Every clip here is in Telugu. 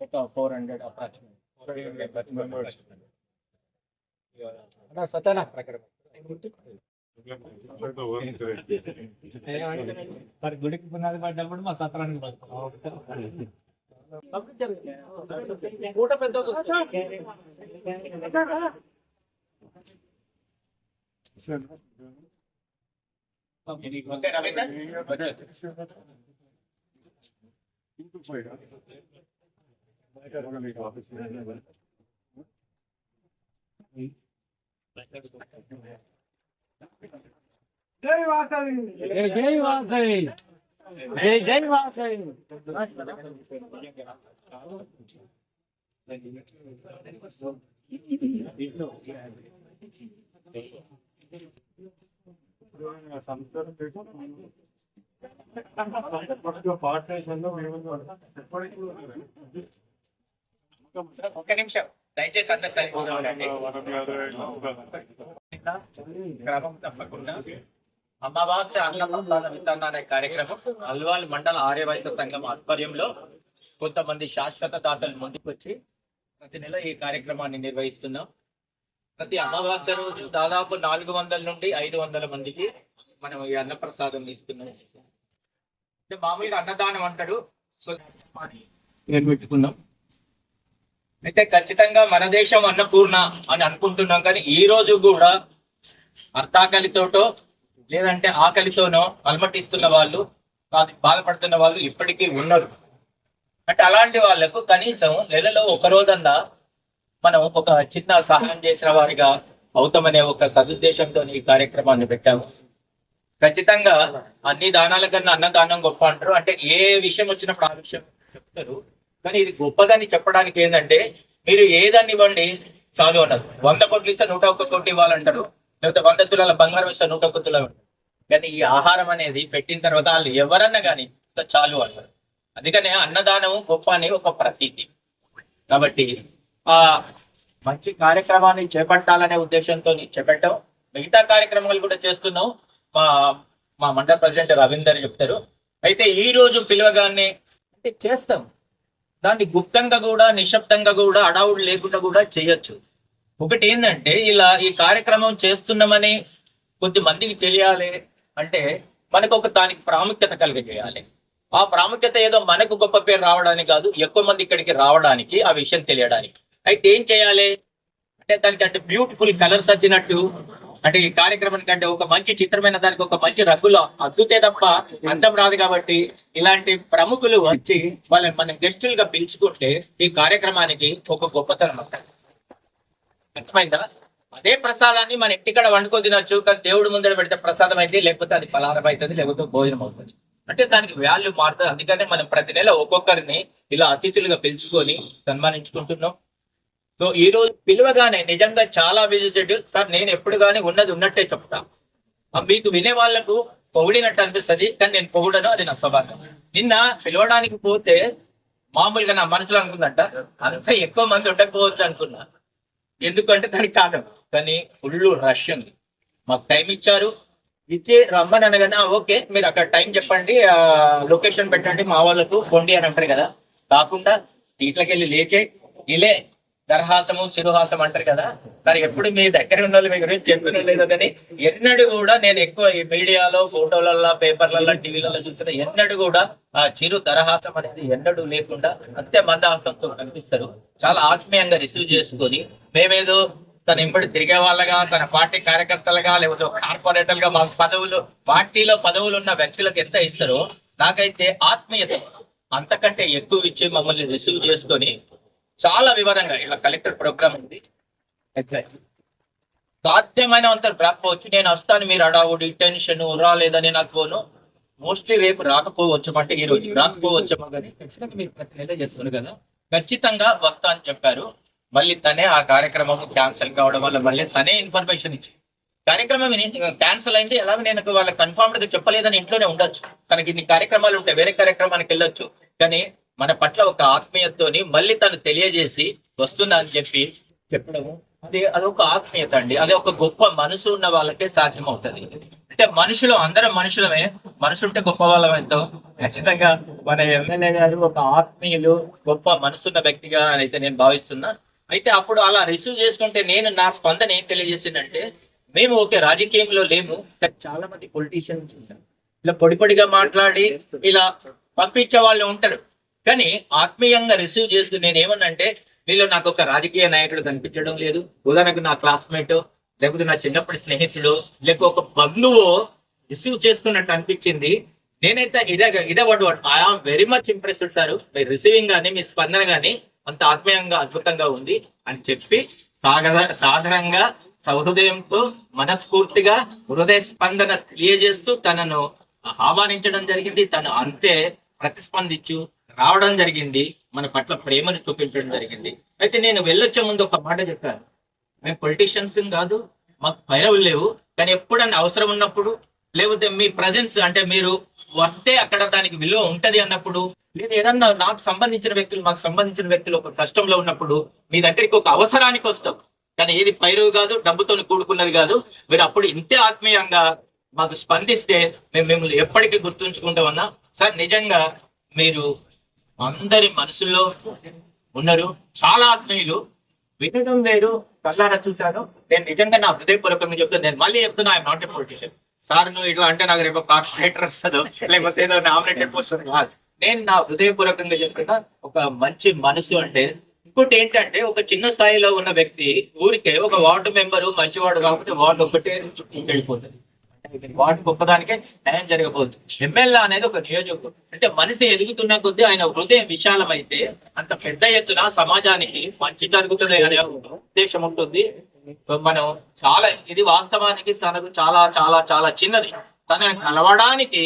ఒక ఫోర్ హండ్రెడ్ అప్రాక్సిమేట్ సత్యనా ప్రకారం మరి గుడికి పునాది పడ్డప్పుడు మా సత్రానికి పూట పెద్ద ఓకే రవీందర్ జై జై వాసవి జై జై వాసవి ఒక్క నిమిషం దయచేసి అందరు సరిపోదామండి క్రమం తప్పకుండా అమావాస్య అన్నప్రసాద వితరణ అనే కార్యక్రమం అల్వాల్ మండల ఆర్యవైశ్య సంఘం ఆధ్వర్యంలో కొంతమంది శాశ్వత దాతలు ముందుకొచ్చి ప్రతి నెల ఈ కార్యక్రమాన్ని నిర్వహిస్తున్నాం. ప్రతి అమావాస్య రోజు దాదాపు నాలుగు వందల నుండి ఐదు వందల మందికి మనం ఈ అన్నప్రసాదం ఇస్తున్నాం. మామూలుగా అన్నదానం అంటాడు. పెట్టుకున్నాం. అయితే ఖచ్చితంగా మన దేశం అన్నపూర్ణ అని అనుకుంటున్నాం. కానీ ఈ రోజు కూడా అర్థాకలితోటో లేదంటే ఆకలితోనో అలమటిస్తున్న వాళ్ళు బాధపడుతున్న వాళ్ళు ఇప్పటికీ ఉన్నారు. అంటే అలాంటి వాళ్ళకు కనీసం నెలలో ఒక రోజన్నా మనం ఒక చిన్న సహాయం చేసిన వారిగా అవుతామనే ఒక సదుద్దేశంతో ఈ కార్యక్రమాన్ని పెట్టాము. ఖచ్చితంగా అన్ని దానాల కన్నా అన్నదానం గొప్ప అంటారు. అంటే ఏ విషయం వచ్చినప్పుడు ఆ విషయం చెప్తారు. కానీ ఇది గొప్పదని చెప్పడానికి ఏంటంటే మీరు ఏదాన్ని ఇవ్వండి చాలు అన్నారు. వంద కోట్లు ఇస్తే నూట ఒక్క కోటి ఇవ్వాలంటారు. లేకపోతే వంద తులాల బంగారం ఇస్తే నూట ఒక్క తులాలు కానీ ఈ ఆహారం అనేది పెట్టిన తర్వాత వాళ్ళు ఎవరన్నా కానీ చాలు అంటారు. అందుకనే అన్నదానం గొప్ప అనే ఒక ప్రతీతి. కాబట్టి ఆ మంచి కార్యక్రమాన్ని చేపట్టాలనే ఉద్దేశంతో చేపట్టాం. మిగతా కార్యక్రమాలు కూడా చేస్తున్నాం. మా మా మండల ప్రెసిడెంట్ రవీందర్ చెప్తారు. అయితే ఈ రోజు పిలవగానే అంటే చేస్తాం. దాన్ని గుప్తంగా కూడా నిశ్శబ్దంగా కూడా అడావుడు లేకుండా కూడా చేయొచ్చు. ఒకటి ఏంటంటే ఇలా ఈ కార్యక్రమం చేస్తున్నామని కొద్ది మందికి తెలియాలి అంటే మనకు ఒక దానికి ప్రాముఖ్యత కలిగజేయాలి. ఆ ప్రాముఖ్యత ఏదో మనకు గొప్ప పేరు రావడానికి కాదు ఎక్కువ మంది ఇక్కడికి రావడానికి ఆ విషయం తెలియడానికి. అయితే ఏం చేయాలి? అంటే దానికి అంటే బ్యూటిఫుల్ కలర్స్ అద్దినట్టు అంటే ఈ కార్యక్రమం కంటే ఒక మంచి చిత్రమైన దానికి ఒక మంచి రంగుల అద్దుతే తప్ప అందం రాదు కాబట్టి ఇలాంటి ప్రముఖులు వచ్చి వాళ్ళని మనం గెస్టులుగా పిలుచుకుంటే ఈ కార్యక్రమానికి ఒక గొప్పతనం అర్థమైందా? అదే ప్రసాదాన్ని మన ఇంటికాడ వండుకొని తినొచ్చు కానీ దేవుడు ముందర పెడితే ప్రసాదం అయితే లేకపోతే అది పలారం అవుతుంది లేకపోతే భోజనం అవుతుంది. అంటే దానికి వాల్యూ మారుతుంది. అందుకనే మనం ప్రతి నెల ఒక్కొక్కరిని ఇలా అతిథులుగా పెంచుకొని సన్మానించుకుంటున్నాం. సో ఈ రోజు పిలువగానే నిజంగా చాలా విజిటెడ్ సార్ నేను ఎప్పుడు కానీ ఉన్నది ఉన్నట్టే చెప్తా. మీకు వినే వాళ్ళకు పొగిడినట్టు అనిపిస్తుంది కానీ నేను పొగుడను అది నా స్వభావం. నిన్న పిలవడానికి పోతే మామూలుగా నా మనసులో అనుకుందంట అంత ఎక్కువ మంది ఉండకపోవచ్చు అనుకున్నా. ఎందుకంటే దానికి కారణం. కానీ ఫుల్ రష్ ఉంది. మాకు టైం ఇచ్చారు. ఇచ్చి రమ్మని అనగానే ఓకే మీరు అక్కడ టైం చెప్పండి. లొకేషన్ పెట్టండి మా వాళ్ళకు. కొండి అని అంటారు కదా. కాకుండా సీట్లకి వెళ్ళి లేచే ఇలే దరహాసము చిరుహాసం అంటారు కదా. మరి ఎప్పుడు మీ దగ్గర ఉన్న వాళ్ళు మీ గురించి చెప్పిన లేదో కానీ ఎన్నడూ కూడా నేను ఎక్కువ ఈ మీడియాలో ఫోటోలలో పేపర్లలో టీవీలలో చూసిన ఎన్నడూ కూడా ఆ చిరు దరహాసం అనేది ఎన్నడూ లేకుండా అంతే మందహాసంతో కనిపిస్తారు. చాలా ఆత్మీయంగా రిసీవ్ చేసుకొని మేమేదో తన ఇప్పుడు తిరిగే వాళ్ళగా తన పార్టీ కార్యకర్తలుగా లేకపోతే కార్పొరేటర్గా మా పదవులు పార్టీలో పదవులు ఉన్న వ్యక్తులకు ఎంత ఇస్తారో నాకైతే ఆత్మీయత అంతకంటే ఎక్కువ ఇచ్చి మమ్మల్ని రిసీవ్ చేసుకొని చాలా వివరంగా ఇలా కలెక్టర్ ప్రోగ్రామ్ ఉంది. ఎగ్జాక్ట్ సాధ్యమైనంత రాకపోవచ్చు. నేను వస్తాను మీరు అడావుడి టెన్షన్ రాలేదని నాకు ఫోను మోస్ట్లీ రేపు రాకపోవచ్చు అంటే ఈ రోజు రాకపోవచ్చు. కానీ ఖచ్చితంగా మీరు ప్రతి నెల కదా. ఖచ్చితంగా వస్తా అని చెప్పారు. మళ్ళీ తనే ఆ కార్యక్రమం క్యాన్సిల్ కావడం వల్ల మళ్ళీ తనే ఇన్ఫర్మేషన్ ఇచ్చి కార్యక్రమం క్యాన్సిల్ అయింది. ఎలాగో నేను వాళ్ళకి కన్ఫర్మ్డ్గా చెప్పలేదని ఇంట్లోనే ఉండొచ్చు. తనకి ఇన్ని కార్యక్రమాలు ఉంటాయి వేరే కార్యక్రమానికి వెళ్ళొచ్చు. కానీ మన పట్ల ఒక ఆత్మీయతని మళ్ళీ తను తెలియజేసి వస్తున్నా అని చెప్పి చెప్పడము. అది అదొక ఆత్మీయత అండి. అది ఒక గొప్ప మనసు ఉన్న వాళ్ళకే సాధ్యం అవుతుంది అంటే మనుషులు అందరం మనుషులమే. మనుషులు ఉంటే గొప్ప వాళ్ళం ఎంతో. ఖచ్చితంగా మన ఎమ్మెల్యే గారు ఒక ఆత్మీయులు గొప్ప మనసున్న వ్యక్తిగా అయితే నేను భావిస్తున్నా. అయితే అప్పుడు అలా రిసీవ్ చేసుకుంటే నేను నా స్పందన ఏం తెలియజేసిందంటే మేము ఓకే రాజకీయంలో లేము చాలా మంది పొలిటీషియన్స్ చూసాం ఇలా పొడి పొడిగా మాట్లాడి ఇలా పంపించే వాళ్ళు ఉంటారు. కానీ ఆత్మీయంగా రిసీవ్ చేసుకుని నేను ఏమన్నంటే వీళ్ళు నాకు ఒక రాజకీయ నాయకుడు కనిపించడం లేదు. ఉదాహరణకు నా క్లాస్మేట్ లేకపోతే నా చిన్నప్పటి స్నేహితుడు లేకపోతే ఒక బంధువు రిసీవ్ చేసుకున్నట్టు అనిపించింది. నేనైతే ఇదే ఇదే వాడు word I am very much impressed sir me receiving కానీ మీ స్పందన కానీ అంత ఆత్మీయంగా అద్భుతంగా ఉంది. అని చెప్పి సాగర సాధారణంగా సహృదయంతో మనస్ఫూర్తిగా హృదయ స్పందన తెలియజేస్తూ తనను ఆహ్వానించడం జరిగింది. తను అంతే ప్రతిస్పందించు రావడం జరిగింది మన పట్ల ప్రేమను చూపించడం జరిగింది. అయితే నేను వెళ్ళొచ్చే ముందు ఒక మాట చెప్పాను. మేము పొలిటీషియన్స్ కాదు మాకు పైరవులు లేవు కానీ ఎప్పుడన్నా అవసరం ఉన్నప్పుడు లేకపోతే మీ ప్రజెన్స్ అంటే మీరు వస్తే అక్కడ దానికి విలువ ఉంటది అన్నప్పుడు లేదా ఏదన్నా నాకు సంబంధించిన వ్యక్తులు మాకు సంబంధించిన వ్యక్తులు ఒక కష్టంలో ఉన్నప్పుడు మీ దగ్గరికి ఒక అవసరానికి వస్తాం. కానీ ఏది పైరు కాదు డబ్బుతో కూడుకున్నది కాదు. మీరు అప్పుడు ఇంతే ఆత్మీయంగా మాకు స్పందిస్తే మేము మిమ్మల్ని ఎప్పటికీ గుర్తుంచుకుంటామన్నా. సార్ నిజంగా మీరు అందరి మనసుల్లో ఉన్నారు. చాలా ఆత్మీయులు వినడం వేరు కళ్ళారా చూశాను నేను నిజంగా నా హృదయపూర్వకంగా చెప్తాను నేను మళ్ళీ చెప్తున్నా I'm not a politician sir నువ్వు ఇట్లా అంటే నాకు రేపు కార్పొరేటర్ వస్తుందో లేకపోతే ఏదో నామినేటెడ్ పోస్ట్ కాదు నేను నా హృదయపూర్వకంగా చెప్తున్నా ఒక మంచి మనసు అంటే ఇంకోటి ఏంటంటే ఒక చిన్న స్థాయిలో ఉన్న వ్యక్తి ఊరికే ఒక వార్డు మెంబరు మంచివాడు కాబట్టి వార్డు ఒకటే వెళ్ళిపోతుంది వార్డు గొప్పదానికే న్యాయం జరగబోతుంది. ఎమ్మెల్యే అనేది ఒక నియోజకవర్గం. అంటే మనిషి ఎదుగుతున్న కొద్దీ ఆయన హృదయం విశాలమైతే అంత పెద్ద ఎత్తున సమాజానికి మంచి జరుగుతుంది అనే ఉద్దేశం ఉంటుంది. మనం చాలా ఇది వాస్తవానికి తనకు చాలా చాలా చాలా చిన్నది. తన కలవడానికి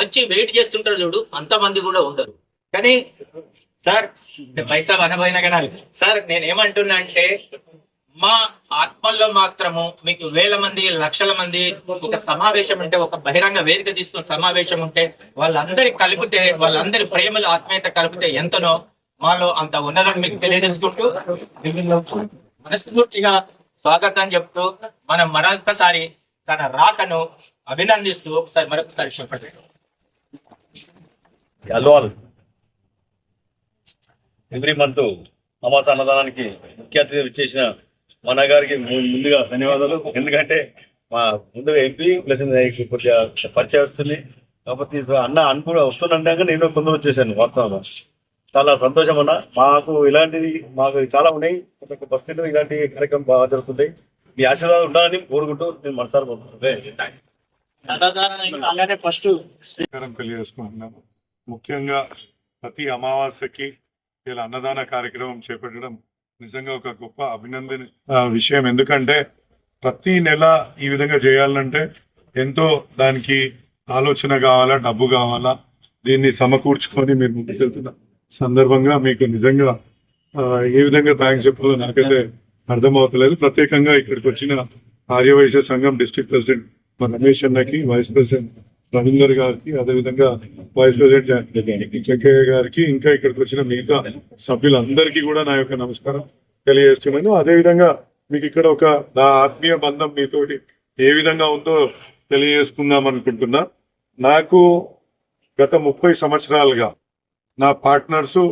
వచ్చి వెయిట్ చేస్తుంటారు చూడు అంతమంది కూడా ఉండరు. కానీ సార్ పైసా అనబోయినా కానీ సార్ నేనేమంటున్నా అంటే మా ఆత్మల్లో మాత్రము మీకు వేల మంది లక్షల మంది ఒక సమావేశం ఉంటే ఒక బహిరంగ వేదిక తీసుకున్న సమావేశం ఉంటే వాళ్ళందరి కలిపితే వాళ్ళందరి ప్రేమలు ఆత్మీయత కలిపితే ఎంతనో మాలో అంత ఉన్నదని మీకు తెలియజేసుకుంటూ మనస్ఫూర్తిగా స్వాగతం చెప్తూ మనం మరొకసారి తన రాకను అభినందిస్తూ ఒకసారి మరొకసారి చెప్పండి. అల్వాల్ ఎవ్రీ మంత్ అమాస అన్నదానానికి ముఖ్య అతిథి చేసిన మన గారికి ముందుగా ధన్యవాదాలు. ఎందుకంటే మా ముందుగా ఎంపీ ప్లస్ కొద్దిగా పరిచయం వస్తుంది. కాకపోతే సో అన్న అన్న కూడా వస్తున్నంటే నేను తొందర వచ్చేసాను వాస్తవంగా. చాలా సంతోషం అన్న. మాకు ఇలాంటివి మాకు చాలా ఉన్నాయి. ఒక్కొక్క బస్తీలో ఇలాంటి కార్యక్రమం బాగా జరుగుతుంటాయి మీ ఆశీర్వాదం ఉండాలని కోరుకుంటూ నేను మనసారి కోరుకుంటున్నాను. తెలియజేసుకుంటున్నాను. ముఖ్యంగా ప్రతి అమావాస్యకి ఇలా అన్నదాన కార్యక్రమం చేపట్టడం నిజంగా ఒక గొప్ప అభినందన విషయం. ఎందుకంటే ప్రతి నెల ఈ విధంగా చేయాలంటే ఎంతో దానికి ఆలోచన కావాలా డబ్బు కావాలా. దీన్ని సమకూర్చుకొని మీరు ముందుకెళ్తున్న సందర్భంగా మీకు నిజంగా ఏ విధంగా థ్యాంక్స్ చెప్పాలో నాకైతే అర్థమవుతలేదు. ప్రత్యేకంగా ఇక్కడికి వచ్చిన ఆర్యవైశ్య సంఘం డిస్ట్రిక్ట్ ప్రెసిడెంట్ మన రమేష్ అన్నకి వైస్ ప్రెసిడెంట్ రవీందర్ గారికి అదేవిధంగా వైస్ ప్రెసిడెంట్ చెక్కయ్య గారికి ఇంకా ఇక్కడికి వచ్చిన మిగతా సభ్యులందరికీ కూడా నా యొక్క నమస్కారం తెలియజేస్తున్నాను. అదేవిధంగా మీకు ఇక్కడ ఒక నా ఆత్మీయ బంధం మీతోటి ఏ విధంగా ఉందో తెలియజేసుకుందాం అనుకుంటున్నా. నాకు గత ముప్పై సంవత్సరాలుగా నా పార్ట్నర్స్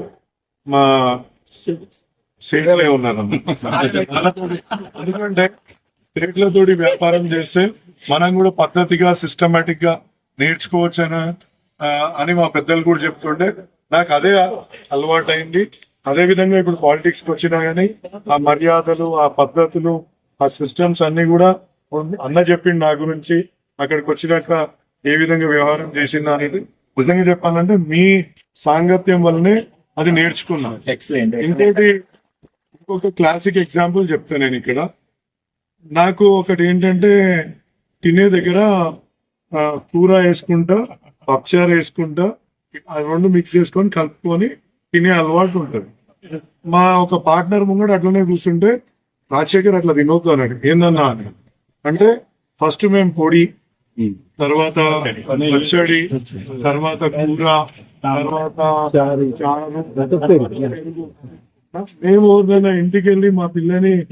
మా సేటలే ఉన్నారు ఎందుకంటే రేట్లతోటి వ్యాపారం చేస్తే మనం కూడా పద్ధతిగా సిస్టమేటిక్గా నేర్చుకోవచ్చు అని మా పెద్దలు కూడా చెప్తుండే. నాకు అదే అలవాటు అయింది అదే విధంగా ఇప్పుడు పాలిటిక్స్కి వచ్చినా గానీ ఆ మర్యాదలు ఆ పద్ధతులు ఆ సిస్టమ్స్ అన్ని కూడా అన్న చెప్పింది నా గురించి. అక్కడికి వచ్చినాక ఏ విధంగా వ్యవహారం చేసిందా అనేది నిజంగా చెప్పాలంటే మీ సాంగత్యం వల్లనే అది నేర్చుకున్నాను ఇంకోటి ఇంకొక క్లాసిక్ ఎగ్జాంపుల్ చెప్తాను నేను ఇక్కడ. నాకు ఒకటి ఏంటంటే తినే దగ్గర కూర వేసుకుంటా పప్పుచారు వేసుకుంటా ఆ రెండు మిక్స్ చేసుకొని కలుపుకొని తినే అలవాటు ఉంటుంది. మా ఒక పార్ట్నర్ ముంగడు అట్లనే కూర్చుంటే రాజశేఖర్ అట్లా తినొద్దు అన్నాడు. ఏందన్నా? అని. అంటే ఫస్ట్ మేము పొడి తర్వాత పచ్చడి. తర్వాత కూర తర్వాత చారు. మేము ఇంటికి వెళ్ళి మా పిల్లని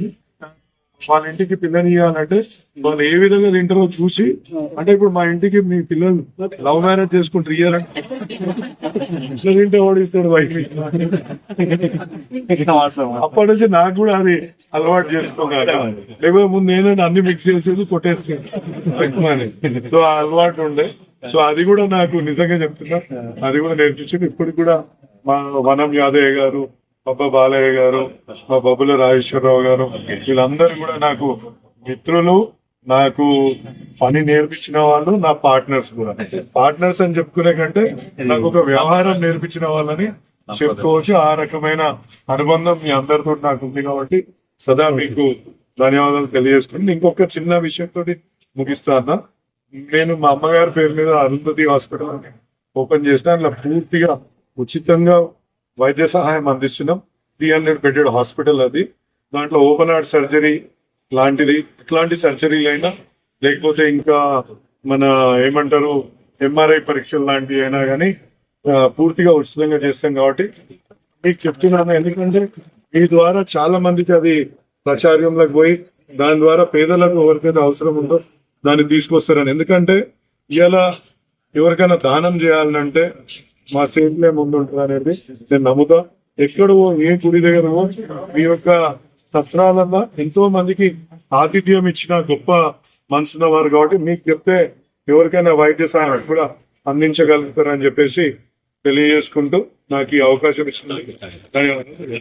వాళ్ళ ఇంటికి పిల్లని ఇవ్వాలంటే వాళ్ళు ఏ విధంగా తింటారో చూసి అంటే ఇప్పుడు మా ఇంటికి మీ పిల్లలు లవ్ మ్యారేజ్ చేసుకుంటారు ఇయ్యాలంటే ఇట్లా తింటే ఓడిస్తాడు బయట? అప్పటి నుంచి నాకు కూడా అది అలవాటు చేసుకున్నాను. లేకపోతే ముందు ఏంటంటే అన్ని మిక్స్ చేసేసి కొట్టేస్తాను. సో ఆ అలవాటు ఉండే. సో అది కూడా నాకు నిజంగా చెప్తున్నా. అది కూడా నేర్పించింది. ఇప్పటికి కూడా మా వనం యాదయ్య గారు పబ్బ బాలయ్య గారు మా బబ్బుల రాజేశ్వరరావు గారు వీళ్ళందరూ కూడా నాకు మిత్రులు నాకు పని నేర్పించిన వాళ్ళు నా పార్ట్నర్స్ కూడా. పార్ట్నర్స్ అని చెప్పుకునే కంటే నాకు ఒక వ్యవహారం నేర్పించిన వాళ్ళని చెప్పుకోవచ్చు. ఆ రకమైన అనుబంధం మీ అందరితో నాకు ఉంది కాబట్టి సదా మీకు ధన్యవాదాలు తెలియజేసుకుని ఇంకొక చిన్న విషయంతో ముగిస్తా అన్న. నేను మా అమ్మగారి పేరు మీద అరుంధతి హాస్పిటల్ ఓపెన్ చేసిన. అందులో పూర్తిగా ఉచితంగా వైద్య సహాయం అందిస్తున్నాం. త్రీ హండ్రెడ్ బెడెడ్ హాస్పిటల్ అది. దాంట్లో ఓపెన్ హార్ట్ సర్జరీ లాంటిది. ఇట్లాంటి సర్జరీలు అయినా లేకపోతే ఇంకా మన ఏమంటారు ఎంఆర్ఐ పరీక్షలు లాంటివి అయినా కానీ పూర్తిగా ఉచితంగా చేస్తాం కాబట్టి మీకు చెప్తున్నాను. ఎందుకంటే మీ ద్వారా చాలా మందికి అది ప్రచార్యంలోకి పోయి దాని ద్వారా పేదలకు ఎవరికైతే అవసరం ఉందో దాన్ని తీసుకొస్తారని. ఎందుకంటే ఇలా ఎవరికైనా దానం చేయాలంటే మా సేట్లే ముందు ఉంటుంది అనేది నేను నమ్ముతా. ఎక్కడో ఏ గుడి దగ్గర మీ యొక్క సత్రాలన్నా ఎంతో మందికి ఆతిథ్యం ఇచ్చిన గొప్ప మనసున్న వారు కాబట్టి మీకు చెప్తే ఎవరికైనా వైద్య సహాయం కూడా అందించగలుగుతారని చెప్పేసి తెలియజేసుకుంటూ నాకు ఈ అవకాశం ఇచ్చినందుకు ధన్యవాదాలు.